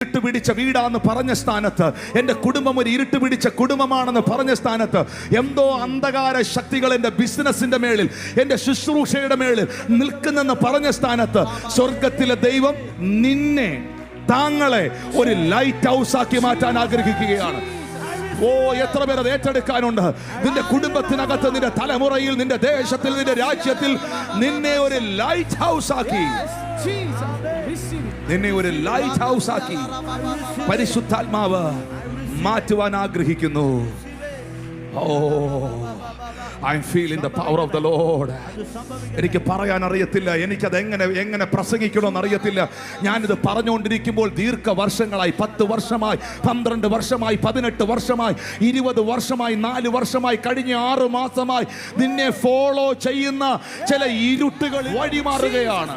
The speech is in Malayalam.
ഇരുട്ട് പിടിച്ച വീടാന്ന് പറഞ്ഞ സ്ഥാനത്ത് എന്റെ കുടുംബം ഒരു ഇരുട്ട് പിടിച്ച കുടുംബമാണെന്ന് പറഞ്ഞ സ്ഥാനത്ത് എന്തോ അന്ധകാര ശക്തികൾ എന്റെ ബിസിനസിന്റെ മേളിൽ എന്റെ ശുശ്രൂഷയുടെ മേളിൽ നിൽക്കുന്നെന്ന് പറഞ്ഞ സ്ഥാനത്ത് സ്വർഗത്തിലെ ദൈവം നിന്നെ താങ്കളെ ഒരു ലൈറ്റ് ഹൗസ് ആക്കി മാറ്റാൻ ആഗ്രഹിക്കുകയാണ്. ഓ എത്ര പേര് അത് ഏറ്റെടുക്കാനുണ്ട്? നിന്റെ കുടുംബത്തിനകത്ത് നിന്റെ തലമുറയിൽ നിന്റെ ദേശത്തിൽ നിന്റെ രാജ്യത്തിൽ നിന്നെ ഒരു ലൈറ്റ് ഹൗസ് ആക്കി. നിന്നെ ഒരു ലൈറ്റ് ഹൗസ് ആക്കി. പരിശുദ്ധാത്മാവ് മാറ്റുവാൻ ആഗ്രഹിക്കുന്നു. I feel in the power of the lord എനിക്ക് പറയാൻ അറിയത്തില്ല. എനിക്കത് എങ്ങനെ എങ്ങനെ പ്രസംഗിക്കണമെന്ന് അറിയത്തില്ല. ഞാനിത് പറഞ്ഞുകൊണ്ടിരിക്കുമ്പോൾ ദീർഘ വർഷങ്ങളായി പത്ത് വർഷമായി പന്ത്രണ്ട് വർഷമായി പതിനെട്ട് വർഷമായി ഇരുപത് വർഷമായി നാല് വർഷമായി കഴിഞ്ഞ ആറ് മാസമായി നിന്നെ ഫോളോ ചെയ്യുന്ന ചില ഇരുട്ടുകൾ വഴിമാറുകയാണ്.